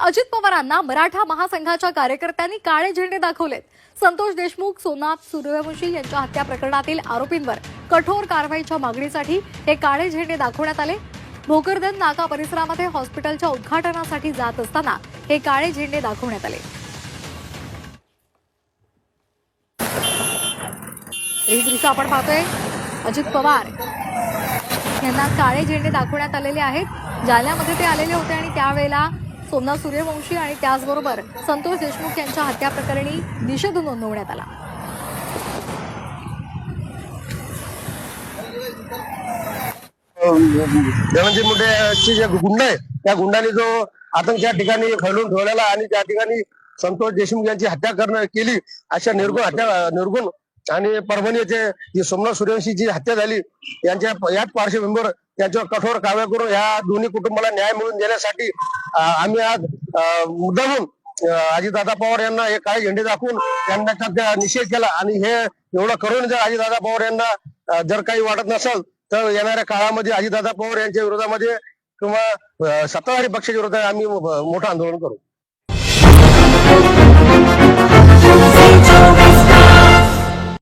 अजित पवारांना मराठा महासंघाच्या कार्यकर्त्यांनी काळे झेंडे दाखवलेत. संतोष देशमुख सोमनाथ सूर्यवंशी यांच्या हत्या प्रकरणातील आरोपींवर कठोर कारवाईच्या मागणीसाठी हे काळे झेंडे दाखवण्यात आले. भोकरदन नाका परिसरामध्ये हॉस्पिटलच्या उद्घाटनासाठी जात असताना हे काळे झेंडे दाखवण्यात आले. हे दृश्य आपण पाहतोय. अजित पवार यांना काळे झेंडे दाखवण्यात आलेले आहेत. जालन्यामध्ये ते आलेले होते आणि त्यावेळेला सोमनाथ सूर्यवंशी आणि त्याचबरोबर संतोष देशमुख यांच्या हत्या प्रकरणी निषेध नोंदवण्यात आला. धनंजय मुंडेचे जे गुंड आहे त्या गुंडाने जो आतंक त्या ठिकाणी फैलून ठेवलेला आणि त्या ठिकाणी संतोष देशमुख यांची हत्या करणं केली अशा निर्गुण हत्या निर्गुण आणि परभणीचे जी सोमनाथ सूर्यवंशी जी हत्या झाली यांच्या याच पार्श्वभूमीवर त्याच्यावर कठोर कारवाई करून ह्या दोन्ही कुटुंबाला न्याय मिळवून देण्यासाठी आम्ही आज मुद्दाहून मुद्दामून अजितदादा पवार यांना हे काही झेंडे दाखवून त्यांना निषेध केला. आणि हे एवढं करून जर अजितदादा पवार यांना जर काही वाटत नसेल तर येणाऱ्या काळामध्ये अजितदादा पवार यांच्या विरोधामध्ये किंवा सत्ताधारी पक्षाच्या विरोधात आम्ही मोठं आंदोलन करू.